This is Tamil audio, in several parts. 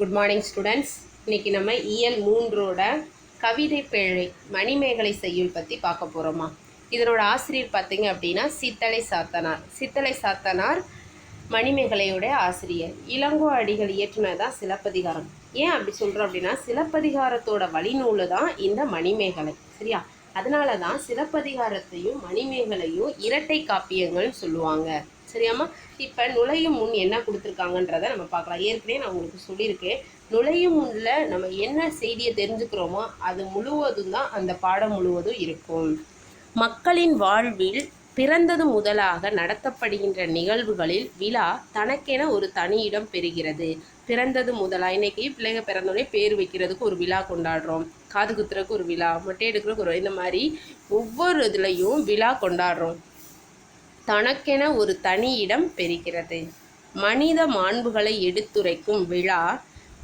குட் மார்னிங் ஸ்டூடெண்ட்ஸ் இன்றைக்கி நம்ம இயல் மூன்றோட கவிதை பேழை மணிமேகலை செய்யுள் பற்றி பார்க்க போகிறோமா இதனோட ஆசிரியர் பார்த்தீங்க அப்படின்னா சித்தலை சாத்தனார். சித்தலை சாத்தனார் மணிமேகலையோட ஆசிரியர். இளங்கோ அடிகள் இயற்றுனர் தான் சிலப்பதிகாரம். ஏன் அப்படி சொல்கிறோம் அப்படின்னா சிலப்பதிகாரத்தோட வழிநூலு தான் இந்த மணிமேகலை சரியா? அதனால தான் சிலப்பதிகாரத்தையும் மணிமேகலையும் இரட்டை காப்பியங்கள்னு சொல்லுவாங்க. சரியாம்மா? இப்போ நுழையும் முன் என்ன கொடுத்துருக்காங்கன்றத நம்ம பார்க்கலாம். ஏற்கனவே நான் உங்களுக்கு சொல்லியிருக்கேன். நுழையும் முன்னில் நம்ம என்ன செய்தியை தெரிஞ்சுக்கிறோமோ அது முழுவதும் தான் அந்த பாடம் முழுவதும் இருக்கும். மக்களின் வாழ்வில் பிறந்தது முதலாக நடத்தப்படுகின்ற நிகழ்வுகளில் விழா தனக்கென ஒரு தனி இடம் பெறுகிறது. பிறந்தது முதலா? இன்னைக்கு பிள்ளைங்க பிறந்தோடனே பேர் வைக்கிறதுக்கு ஒரு விழா கொண்டாடுறோம். காது குத்துறதுக்கு ஒரு விழா மொட்டை எடுக்கிறதுக்கு ஒரு இந்த மாதிரி ஒவ்வொரு இதுலேயும் விழா கொண்டாடுறோம். தனக்கென ஒரு தனி இடம் பெறுகிறது. மனித மாண்புகளை எடுத்துரைக்கும் விழா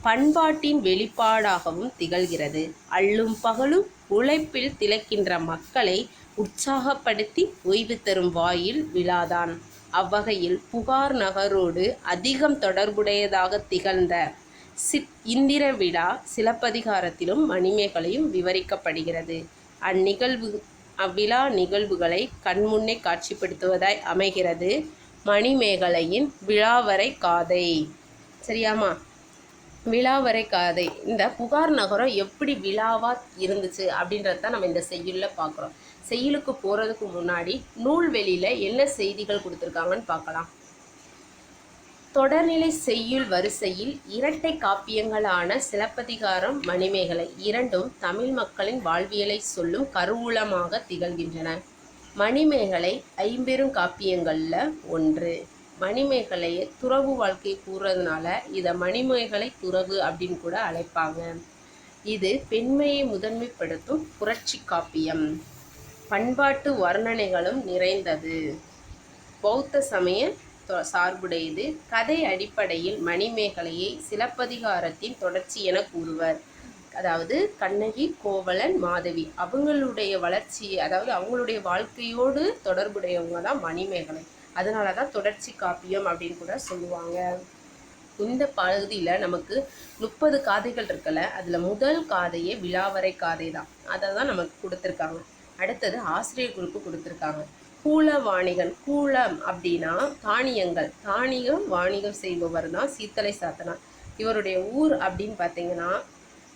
பண்பாட்டின் வெளிப்பாடாகவும் திகழ்கிறது. அள்ளும் பகலும் உழைப்பில் திளைக்கின்ற மக்களை உற்சாகப்படுத்தி ஓய்வு தரும் வாயில் விழாதான். அவ்வகையில் புகார் நகரோடு அதிகம் தொடர்புடையதாக திகழ்ந்த சித் இந்திர விழா சிலப்பதிகாரத்திலும் மணிமேகலையும் விவரிக்கப்படுகிறது. அந்நிகழ்வு அவ்விழா நிகழ்வுகளை கண்முன்னே காட்சிப்படுத்துவதாய் அமைகிறது. மணிமேகலையின் விழாவரை காதை. சரியாமா விழாவரை காதை. இந்த புகார் நகரம் எப்படி விழாவாக இருந்துச்சு அப்படின்றத தான் நம்ம இந்த செய்யுளில் பார்க்குறோம். செய்யுளுக்கு போகிறதுக்கு முன்னாடி நூல்வெளியில் என்ன செய்திகள் கொடுத்துருக்காங்கன்னு பார்க்கலாம். தொடர்நிலை செய்யுள் வரிசையில் இரட்டை காப்பியங்களான சிலப்பதிகாரம் மணிமேகலை இரண்டும் தமிழ் மக்களின் வாழ்வியலை சொல்லும் கருவூலமாக திகழ்கின்றன. மணிமேகலை ஐம்பெரும் காப்பியங்களில் ஒன்று. மணிமேகலையை துறவு வாழ்க்கை கூறுறதுனால இதை மணிமேகலை துறவு அப்படின்னு கூட அழைப்பாங்க. இது பெண்மையை முதன்மைப்படுத்தும் புரட்சி காப்பியம். பண்பாட்டு வர்ணனைகளும் நிறைந்தது. பௌத்த சமய சார்புடையது. கதை அடிப்படையில் மணிமேகலையை சிலப்பதிகாரத்தின் தொடர்ச்சி என கூறுவர். அதாவது கண்ணகி கோவலன் மாதவி அவங்களுடைய வளர்ச்சி அதாவது அவங்களுடைய வாழ்க்கையோடு தொடர்புடையவங்க தான் மணிமேகலை. அதனால தான் தொடர்ச்சி காப்பியம் அப்படின்னு கூட சொல்லுவாங்க. இந்த பகுதியில் நமக்கு முப்பது காதைகள் இருக்கல அதில் முதல் காதையே விழாவரை காதை தான். அதை தான் நமக்கு கொடுத்துருக்காங்க. அடுத்தது ஆசிரியர் குறிப்பு கொடுத்துருக்காங்க. கூல வாணிகன் கூலம் அப்படின்னா தானியங்கள். தானியம் வாணிகம் செய்பவர் தான் சீத்தலை சாத்தனார். இவருடைய ஊர் அப்படின்னு பார்த்தீங்கன்னா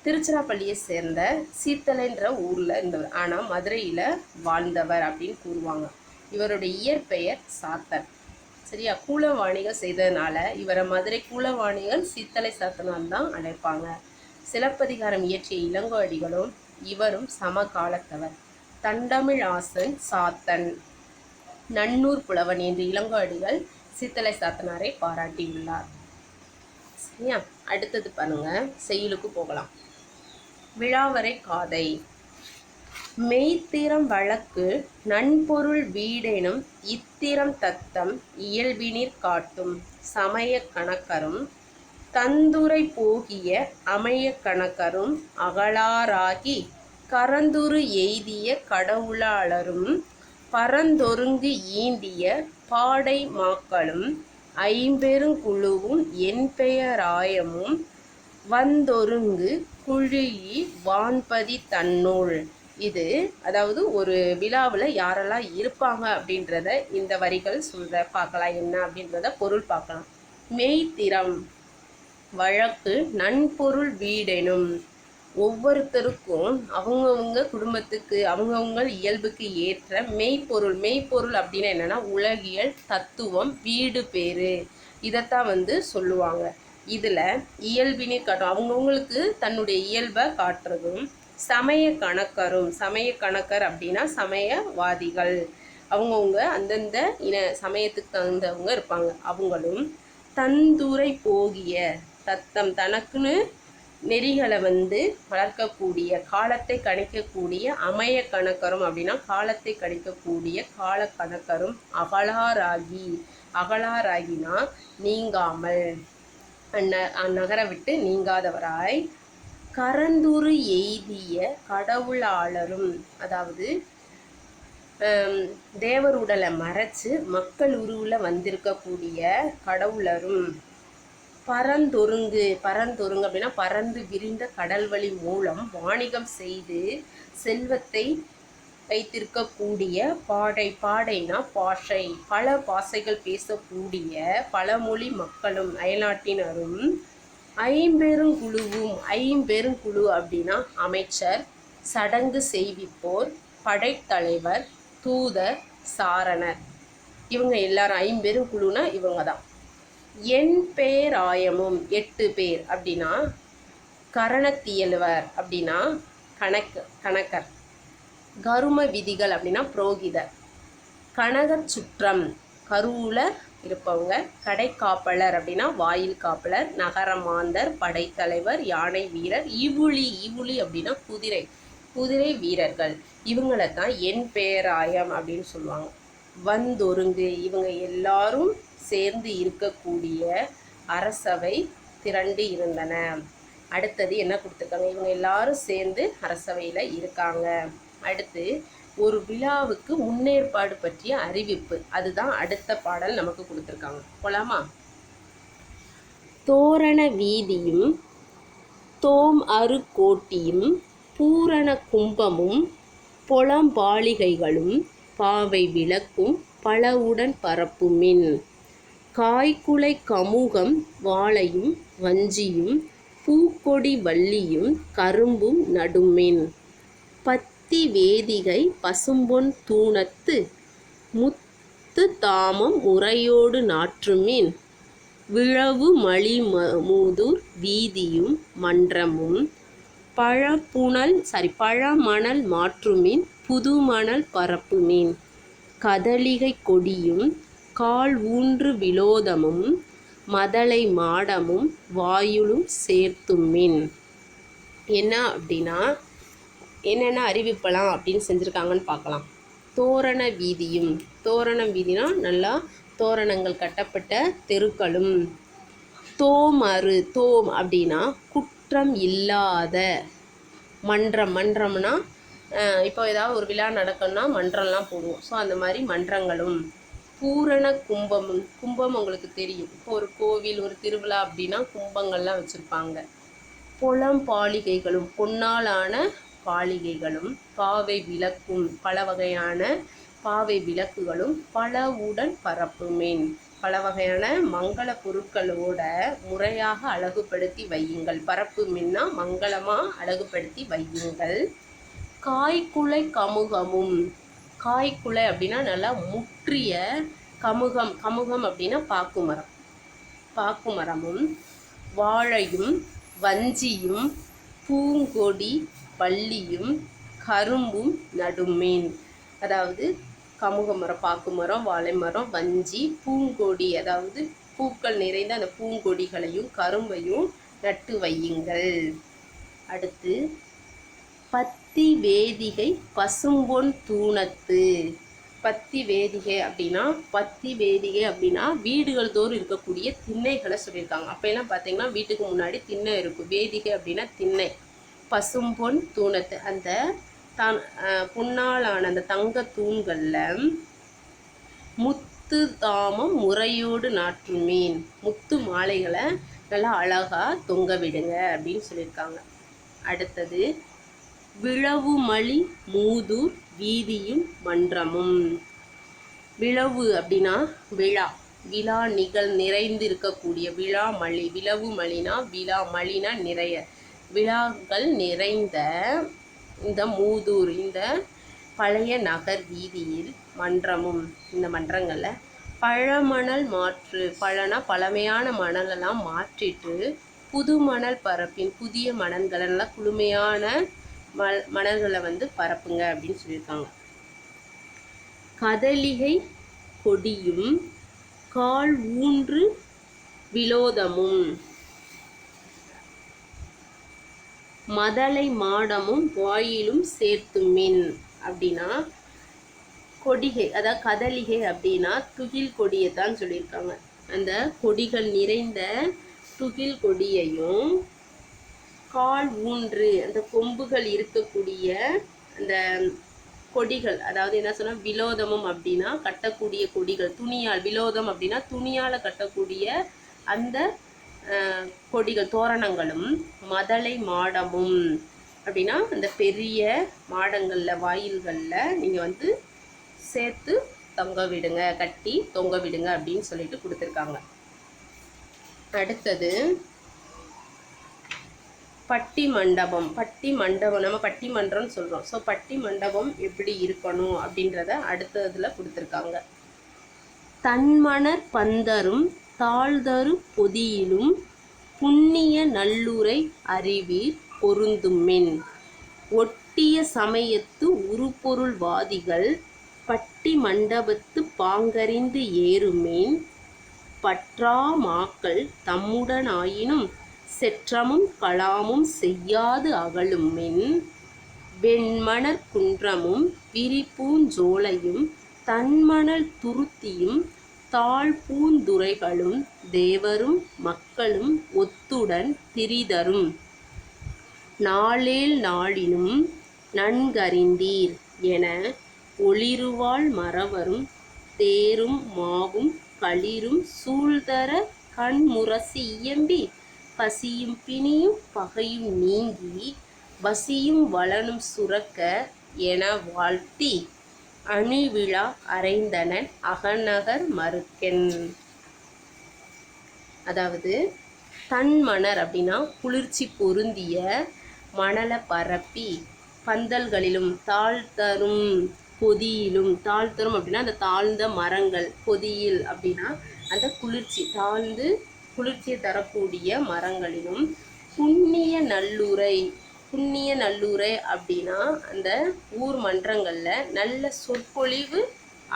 திருச்சிராப்பள்ளியை சேர்ந்த சீத்தலைன்ற ஊரில் இருந்தவர் ஆனால் மதுரையில் வாழ்ந்தவர் அப்படின்னு கூறுவாங்க. இவருடைய இயற்பெயர் சாத்தன் சரியா? கூல வாணிகம் செய்ததுனால இவரை மதுரை கூல வாணிகன் சீத்தலை சாத்தனான் தான் அழைப்பாங்க. சிலப்பதிகாரம் இயற்றிய இளங்கோ அடிகளும் இவரும் சமகாலத்தவர். தண்டமிழ் ஆசன் சாத்தன். நன்னூர் புலவன் என்று இளங்கோடிகள் சித்தலை சாத்தனாரை பாராட்டியுள்ளார். சரியா? அடுத்தது பாருங்க செயலுக்கு போகலாம். விழாவரை காதை. மெய்த்திறம் வழக்கு நன்பொருள் வீடெனும் இத்திரம் தத்தம் இயல்பினிற் காட்டும் சமய கணக்கரும் தந்துரை போகிய அமைய கணக்கரும் அகலாராகி கரந்துரு எய்திய கடவுளாளரும் பரந்தொருங்கு ஈண்டிய பாடை மாக்களும் ஐம்பெருங்குழுவும் என் பெயராயமும் வந்தொருங்கு குழியி வான்பதி தன்னூல். இது அதாவது ஒரு விழாவில் யாரெல்லாம் இருப்பாங்க அப்படின்றத இந்த வரிகள் சொல்ற பார்க்கலாம் என்ன அப்படின்றத பொருள் பார்க்கலாம். மெய்த்திறம் வழக்கு நன்பொருள் வீடெனும். ஒவ்வொருத்தருக்கும் அவங்கவுங்க குடும்பத்துக்கு அவங்கவுங்க இயல்புக்கு ஏற்ற மெய்ப்பொருள் மெய்ப்பொருள் அப்படின்னா என்னென்னா உலகியல் தத்துவம் வீடு பேரு. இதைத்தான் வந்து சொல்லுவாங்க. இதில் இயல்பினை காட்டும். அவங்கவுங்களுக்கு தன்னுடைய இயல்பை காட்டுறதும் சமய கணக்கரும் சமய கணக்கர் அப்படின்னா சமயவாதிகள். அவங்கவுங்க அந்தந்த இன சமயத்துக்கு தகுந்தவங்க இருப்பாங்க. அவங்களும் தந்துரை போகிய தத்தம் தனக்குன்னு நெறிகளை வந்து வளர்க்கக்கூடிய காலத்தை கணிக்கக்கூடிய அமைய கணக்கரும் அப்படின்னா காலத்தை கணிக்கக்கூடிய கால கணக்கரும் அகலாராகி அகலாராகினா நீங்காமல். அந்ந அந்நகரை விட்டு நீங்காதவராய் கரந்துரு எய்திய கடவுளாளரும் அதாவது தேவருடலை மறைச்சு மக்கள் உருவில் வந்திருக்கக்கூடிய கடவுளரும். பரந்தொருங்கு பரந்தொருங்கு அப்படின்னா பறந்து விரிந்த கடல் வழி மூலம் வாணிகம் செய்து செல்வத்தை வைத்திருக்கக்கூடிய பாடை பாடைனா பாஷை. பல பாஷைகள் பேசக்கூடிய பலமொழி மக்களும் அயல்நாட்டினரும் ஐம்பெருங்குழுவும் ஐம்பெருங்குழு அப்படின்னா அமைச்சர் சடங்கு செய்விப்போர் படைத்தலைவர் தூதர் சாரணர். இவங்க எல்லாரும் ஐம்பெருங்குழுனா இவங்க தான் என் பேராயமும் எட்டு பேர் அப்படின்னா கரணத்தியலுவர் அப்படின்னா கணக்கு கணக்கர். கரும விதிகள் அப்படின்னா புரோகிதர். கனகச் சுற்றம் கருவூலர் இருப்பவங்க. கடைக்காப்பலர் அப்படின்னா வாயில் காப்பலர் நகரமாந்தர் படைத்தலைவர் யானை வீரர் இவுளி இவுளி அப்படின்னா குதிரை குதிரை வீரர்கள். இவங்களை தான் என் பேராயம் அப்படின்னு சொல்லுவாங்க. வந்தொருங்கு இவங்க எல்லாரும் சேர்ந்து இருக்கக்கூடிய அரசவை திரண்டு இருந்தன. அடுத்தது என்ன கொடுத்துருக்காங்க? இவங்க எல்லாரும் சேர்ந்து அரசவையில் இருக்காங்க. அடுத்து ஒரு விழாவுக்கு முன்னேற்பாடு பற்றிய அறிவிப்பு. அதுதான் அடுத்த பாடல் நமக்கு கொடுத்துருக்காங்க. போலாமா? தோரண வீதியும் தோம் அரு கோட்டியும் பூரண கும்பமும் பொலம்பாளிகைகளும் பாவை விளக்கும் பலவுடன் பரப்புமின். காய்குலை கமுகம் வாழையும் வஞ்சியும் பூக்கொடி வள்ளியும் கரும்பும் நடுமின் பத்தி வேதிகை பசும்பொன் தூணத்து முத்து தாமம் உரையோடு நாற்றுமின் விழவு மலி மூதூர் வீதியும் மன்றமும். பழப்புணல் சாரி பழமணல் மாற்றுமின் புதுமணல் பரப்புமின் கதளிகை கொடியும் கால் ஊன்று விலோதமும் மதலை மாடமும் வாயுளும் சேர்த்துமின் என்ன அப்படின்னா என்னென்ன அறிவிப்பலாம் அப்படின்னு செஞ்சுருக்காங்கன்னு பார்க்கலாம். தோரண வீதியும் தோரணம் வீதினா நல்லா தோரணங்கள் கட்டப்பட்ட தெருக்களும். தோமறு தோம் அப்படின்னா குற்றம் இல்லாத மன்றம். மன்றம்னா இப்போ ஏதாவது ஒரு விழா நடக்கணும்னா மன்றம்லாம் போடுவோம். ஸோ அந்த மாதிரி மன்றங்களும். பூரண கும்பம். கும்பம் உங்களுக்கு தெரியும். இப்போ ஒரு கோவில் ஒரு திருவிழா அப்படின்னா கும்பங்கள்லாம் வச்சுருப்பாங்க. புலம் பாலிகைகளும் பொன்னாலான பாலிகைகளும் பாவை விளக்கும் பல வகையான பாவை விளக்குகளும் பல உடன் பரப்புமேன். பல வகையான மங்கள பொருட்களோட முறையாக அழகுபடுத்தி வையுங்கள். பரப்பு மின்னா மங்களமாக அழகுபடுத்தி வையுங்கள். காய்குலை கமுகமும். காய்க்குலை அப்படின்னா நல்லா முற்றிய கமுகம் கமுகம் அப்படின்னா பாக்கு மரம். பாக்கு மரமும் வாழையும் வஞ்சியும் பூங்கொடி வள்ளியும் கரும்பும் நடுமீன். அதாவது கமுக மரம் பாக்கு மரம் வாழை மரம் வஞ்சி பூங்கொடி அதாவது பூக்கள் நிறைந்த அந்த பூங்கொடிகளையும் கரும்பையும் நட்டு வையுங்கள். அடுத்து பத் பத்தி வேதிகை பசும்பொன் தூணத்து. பத்தி வேதிகை அப்படின்னா பத்தி வேதிகை அப்படின்னா வீடுகள் தோறும் இருக்கக்கூடிய திண்ணைகளை சொல்லியிருக்காங்க. அப்போ எல்லாம் பார்த்தீங்கன்னா வீட்டுக்கு முன்னாடி திண்ணை இருக்கும். வேதிகை அப்படின்னா திண்ணை. பசும்பொன் தூணத்து. அந்த தான் புண்ணாலான அந்த தங்க தூண்களில் முத்து தாமம் முறையோடு நாற்று மீன். முத்து மாலைகளை நல்லா அழகாக தொங்க விடுங்க அப்படின்னு சொல்லியிருக்காங்க. அடுத்தது விழவுமளி மூதூர் வீதியும் மன்றமும். விழவு அப்படின்னா விழா. விழா நிகழ் நிறைந்து இருக்கக்கூடிய விழா மலி. விழவு மலினா விழா மலினா நிறைய. விழாக்கள் நிறைந்த இந்த மூதூர் இந்த பழைய நகர் வீதியில் மன்றமும் இந்த மன்றங்களில் பழமணல் மாற்று பழனா பழமையான மணலெல்லாம் மாற்றிட்டு புது மணல் பரப்பின் புதிய மணல்களெல்லாம் குளுமையான மல் மலர்களை வந்து பரப்புங்க அப்படின்னு சொல்லியிருக்காங்க. கதலிகை கொடியும் கால் ஊன்று விலோதமும். மதலை மாடமும் வாயிலும் சேர்த்துமின் அப்படின்னா கொடிகை அதாவது கதலிகை அப்படின்னா துகில் கொடியை தான் சொல்லியிருக்காங்க. அந்த கொடிகள் நிறைந்த துகில் கொடியையும் கால் ஊன்று அந்த கொம்புகள் இருக்கக்கூடிய அந்த கொடிகள் அதாவது என்ன சொன்னா விலோதமும் அப்படின்னா கட்டக்கூடிய கொடிகள் துணியால் விலோதம் அப்படின்னா துணியால் கட்டக்கூடிய அந்த கொடிகள் தோரணங்களும் மதலை மாடமும் அப்படின்னா அந்த பெரிய மாடங்களில் வாயில்களில் நீங்கள் வந்து சேர்த்து தொங்க விடுங்க கட்டி தொங்க விடுங்க அப்படின்னு சொல்லிட்டு கொடுத்துருக்காங்க. அடுத்தது பட்டி மண்டபம் பட்டி மண்டபம் நம்ம பட்டி மன்றம்னு சொல்கிறோம் ஸோ பட்டி மண்டபம் எப்படி இருக்கணும் அப்படின்றத அடுத்ததில் கொடுத்துருக்காங்க. தன்மணர் பந்தரும் தாழ்தரு பொதியிலும் புண்ணிய நல்லுரை அறிவீர் பொருந்துமின். ஒட்டிய சமயத்து உருப்பொருள்வாதிகள் பட்டி மண்டபத்து பாங்கறிந்து ஏறுமேன். பற்றா மாக்கள் தம்முடனாயினும் செற்றமும் கலாமும் செய்யாது அகலுமின் வெண்மணற் குன்றமும் விரிப்பூஞ்சோலையும் தன்மணல் துருத்தியும் தாழ்பூந்துரைகளும் தேவரும் மக்களும் ஒத்துடன் திரிதரும். நாளேல் நாளினும் நன்கறிந்தீர் என ஒளிருவாள் மறவரும் தேரும் மாவும் களிரும் சூழ்தர கண்முரசி இயம்பி பசியும் பிணியும் பகையும் நீங்கி பசியும் வளனும் சுரக்க என வாழ்த்தி அணிவிழா அரைந்தனன் அகநகர் மறுக்கென். அதாவது தன்மணர் அப்படின்னா குளிர்ச்சி பொருந்திய மணலை பரப்பி பந்தல்களிலும் தாழ்த்தரும் பொதியிலும் தாழ்த்தரும் அப்படின்னா அந்த தாழ்ந்த மரங்கள் பொதியில் அப்படின்னா அந்த குளிர்ச்சி தாழ்ந்து குளிர்ச்சியை தரக்கூடிய மரங்களிலும் புண்ணிய நல்லுரை புண்ணிய நல்லுரை அப்படின்னா அந்த ஊர் மன்றங்களில் நல்ல சொற்பொழிவு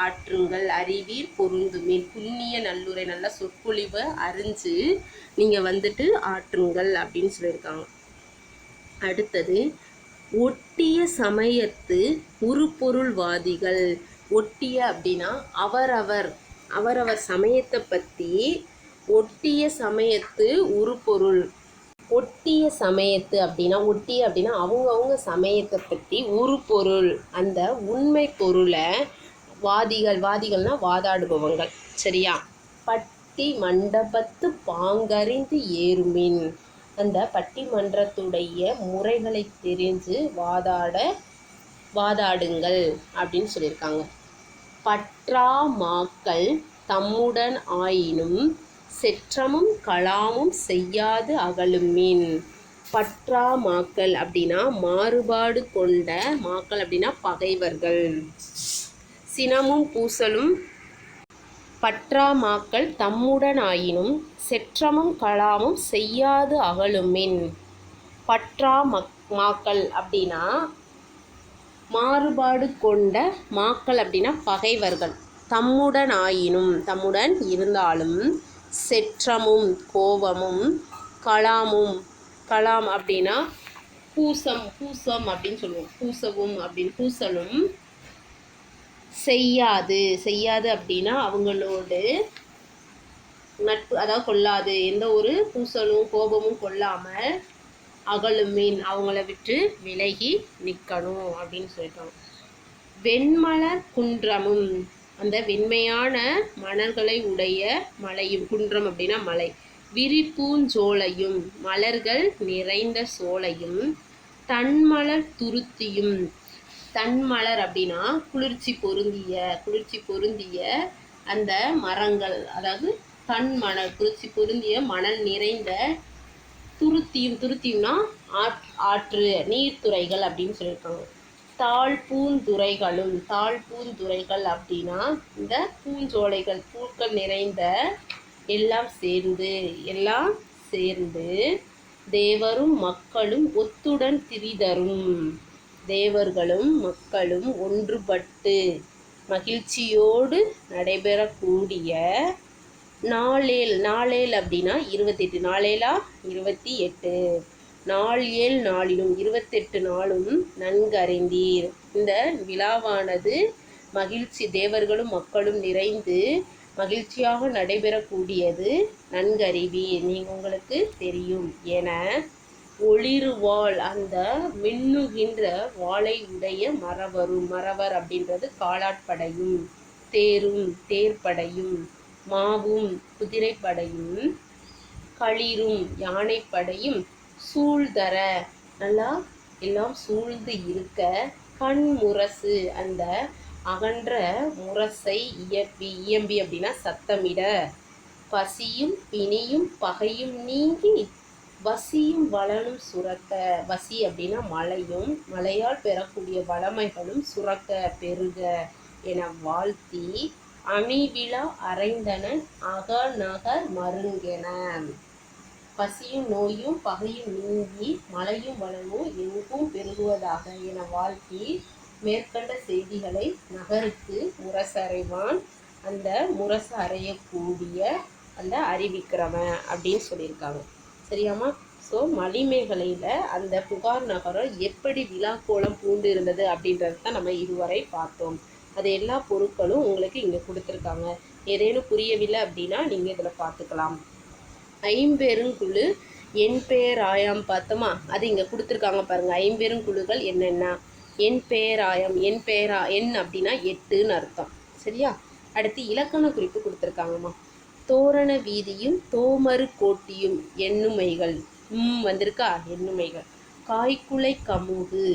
ஆற்றுங்கள் அறிவீர் பொருந்துமே. புண்ணிய நல்லுரை நல்ல சொற்பொழிவை அறிஞ்சு நீங்கள் வந்துட்டு ஆற்றுங்கள் அப்படின்னு சொல்லியிருக்காங்க. அடுத்தது ஒட்டிய சமயத்து உருப்பொருள்வாதிகள். ஒட்டிய அப்படின்னா அவரவர் அவரவர் சமயத்தை பற்றி ஒட்டிய சமயத்து உருப்பொருள். ஒட்டிய சமயத்து அப்படின்னா ஒட்டிய அப்படின்னா அவங்கவுங்க சமயத்தை பற்றி உருப்பொருள். அந்த உண்மை பொருளை வாதிகள் வாதிகள்னால் வாதாடுபவங்கள் சரியா? பட்டி மண்டபத்து பாங்கறிந்து ஏறுமின். அந்த பட்டிமன்றத்துடைய முறைகளை தெரிஞ்சு வாதாட வாதாடுங்கள் அப்படின்னு சொல்லியிருக்காங்க. பற்றா மாக்கள் தம்முடன் ஆயினும் செற்றமும் கலாமும் செய்யாது அகலும் மீன். பற்றா மாக்கள் அப்படின்னா மாறுபாடு கொண்ட மாக்கள் அப்படின்னா பகைவர்கள். சினமும் பூசலும் பற்றாமாக்கள் தம்முடனாயினும் செற்றமும் கலாமும் செய்யாது அகலுமின் பற்றா மக் மாக்கள் அப்படின்னா மாறுபாடு கொண்ட மாக்கள் அப்படின்னா பகைவர்கள். தம்முடன் ஆயினும் தம்முடன் இருந்தாலும் செற்றமும் கோபமும் கலாமும் கலாம் அப்படின்னா பூசம் பூசம் அப்படின்னு சொல்லுவோம். பூசவும் அப்படின்னு பூசலும். செய்யாது. செய்யாது அப்படின்னா அவங்களோடு நட்பு அதாவது கொள்ளாது. எந்த ஒரு பூசலும் கோபமும் கொள்ளாமல் அகலும் மீன் அவங்கள விட்டு விலகி நிற்கணும் அப்படின்னு சொல்லிட்டோம் வெண்மலர் குன்றமும் அந்த வெண்மையான மணல்களை உடைய மலையும் குன்றம் அப்படின்னா மலை. விரிப்பூஞ்சோலையும் மலர்கள் நிறைந்த சோலையும் தன்மலர் துருத்தியும். தன்மலர் அப்படின்னா குளிர்ச்சி பொருந்திய குளிர்ச்சி பொருந்திய அந்த மரங்கள் அதாவது தன்மணல் குளிர்ச்சி பொருந்திய மணல் நிறைந்த துருத்தியும் துருத்தியும்னா ஆற் ஆற்று நீர்த்துறைகள் அப்படின்னு சொல்லியிருக்காங்க. தாழ்பூந்துறைகளும் தாழ்பூந்துறைகள் அப்படின்னா இந்த பூஞ்சோலைகள் பூக்கள் நிறைந்த எல்லாம் சேர்ந்து எல்லாம் சேர்ந்து தேவரும் மக்களும் ஒத்துடன் திரிதரும். தேவர்களும் மக்களும் ஒன்றுபட்டு மகிழ்ச்சியோடு நடைபெறக்கூடிய நாளேல் நாளேல் அப்படின்னா இருபத்தெட்டு நாளேலா இருபத்தி எட்டு. நாள் ஏழு நாளிலும் இருபத்தெட்டு நாளும் நன்கு அறிந்தீர். இந்த விழாவானது மகிழ்ச்சி தேவர்களும் மக்களும் நிறைந்து மகிழ்ச்சியாக நடைபெறக்கூடியது. நன்கறிவீர் நீங்கள் உங்களுக்கு தெரியும். என ஒளிருவாள் அந்த மின்னுகின்ற வாளை உடைய மறவரும் மறவர் அப்படின்றது காலாட்படையும் தேரும் தேர்ப்படையும் மாவும் குதிரைப்படையும் களிரும் யானைப்படையும் சூழ்தர. நல்லா எல்லாம் சூழ்ந்து இருக்க கண் முரசு. அந்த அகன்ற முரசை இயப்பி இயம்பி அப்படின்னா சத்தமிட. பசியும் பிணியும் பகையும் நீங்கி வசியும் வளனும் சுரக்க. வசி அப்படின்னா மழையும் மழையால் பெறக்கூடிய வளமைகளும் சுரக்க பெருக என வாழ்த்தி அணிவிழா அரைந்தனன் அகநகர் மருங்கென. பசியும் நோயும் பகையும் நீங்கி மழையும் வளமும் எங்கும் பெருகுவதாக என வாழ்த்தி மேற்கண்ட செய்திகளை நகருக்கு முரசறைவான் அந்த முரசு அறையக்கூடிய அந்த அறிவிக்கிறவன் அப்படின்னு சொல்லியிருக்காங்க. சரியாம்மா? ஸோ மணிமேகலையில் அந்த புகார் நகரம் எப்படி விழாக்கோலம் பூண்டு இருந்தது அப்படின்றது தான் நம்ம இதுவரை பார்த்தோம். அது எல்லா பொருட்களும் உங்களுக்கு இங்கே கொடுத்துருக்காங்க. ஏதேனும் புரியவில்லை அப்படின்னா நீங்கள் இதில் பார்த்துக்கலாம். ஐம்பெருங்குழு என் பெயர் ஆயாம் பார்த்தோமா அது இங்கே கொடுத்துருக்காங்க பாருங்கள் ஐம்பெருங்குழுக்கள் என்னென்ன? என் பெயராயம் என் பெயரா என் அப்படின்னா எட்டுன்னு அர்த்தம். சரியா? அடுத்து இலக்கண குறிப்பு கொடுத்துருக்காங்கம்மா. தோரண வீதியும் தோமரு கோட்டியும் எண்ணுமைகள். ம் வந்திருக்கா? எண்ணுமைகள். காய்குலை கமுகு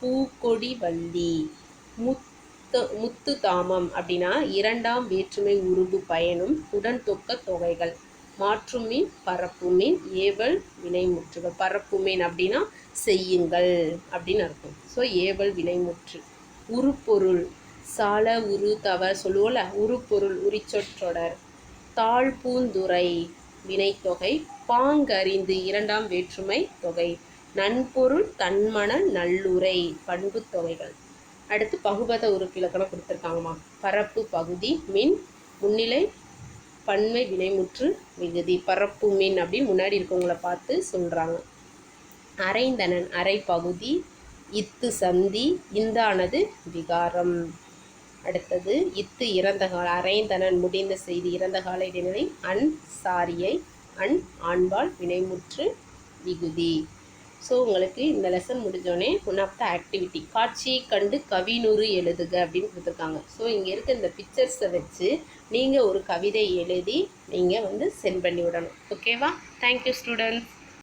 பூக்கொடி வள்ளி முத்து முத்து தாமம் அப்படின்னா இரண்டாம் வேற்றுமை உருபு பயனும் உடன் தொக்க தொகைகள். மாற்றுமீன் பரப்புமீன் ஏவல் வினைமுற்றுகள். பரப்புமீன் அப்படின்னா செய்யுங்கள் அப்படின்னு அர்த்தம். ஸோ ஏவல் வினைமுற்று. உருப்பொருள் சால உரு தவ சொல்லுவோம்ல உருப்பொருள் உரிச்சொற்றொடர். தாழ்பூந்துறை வினைத்தொகை. பாங்கறிந்து இரண்டாம் வேற்றுமை தொகை. நன்பொருள் தன்மன நல்லுரை பண்பு தொகைகள். அடுத்து பகுபத உறுப்பிலக்கணம் கொடுத்துருக்காங்கம்மா. பரப்பு பகுதி மின் முன்னிலை பன்மை வினைமுற்று மிகுதி. பரப்பு மின் அப்படின்னு முன்னாடி இருக்கவங்கள பார்த்து சொல்கிறாங்க அரைந்தனன் அரை பகுதி இத்து சந்தி இந்தானது விகாரம். அடுத்தது இத்து இறந்த கால அரைந்தனன் முடிந்த செய்தி இறந்த கால இடைநிலை அன் சாரியை அன் ஆண்பால் வினைமுற்று விகுதி ஸோ உங்களுக்கு இந்த லெசன் முடிஞ்சோடனே ஒன் ஆஃப் த ஆக்டிவிட்டி காட்சியை கண்டு கவிநூறு எழுதுக அப்படின்னு கொடுத்துருக்காங்க. ஸோ இங்கே இருக்க இந்த பிக்சர்ஸை வச்சு நீங்கள் ஒரு கவிதை எழுதி நீங்கள் வந்து சென்ட் பண்ணி விடணும். ஓகேவா தேங்க்யூ ஸ்டூடெண்ட்ஸ்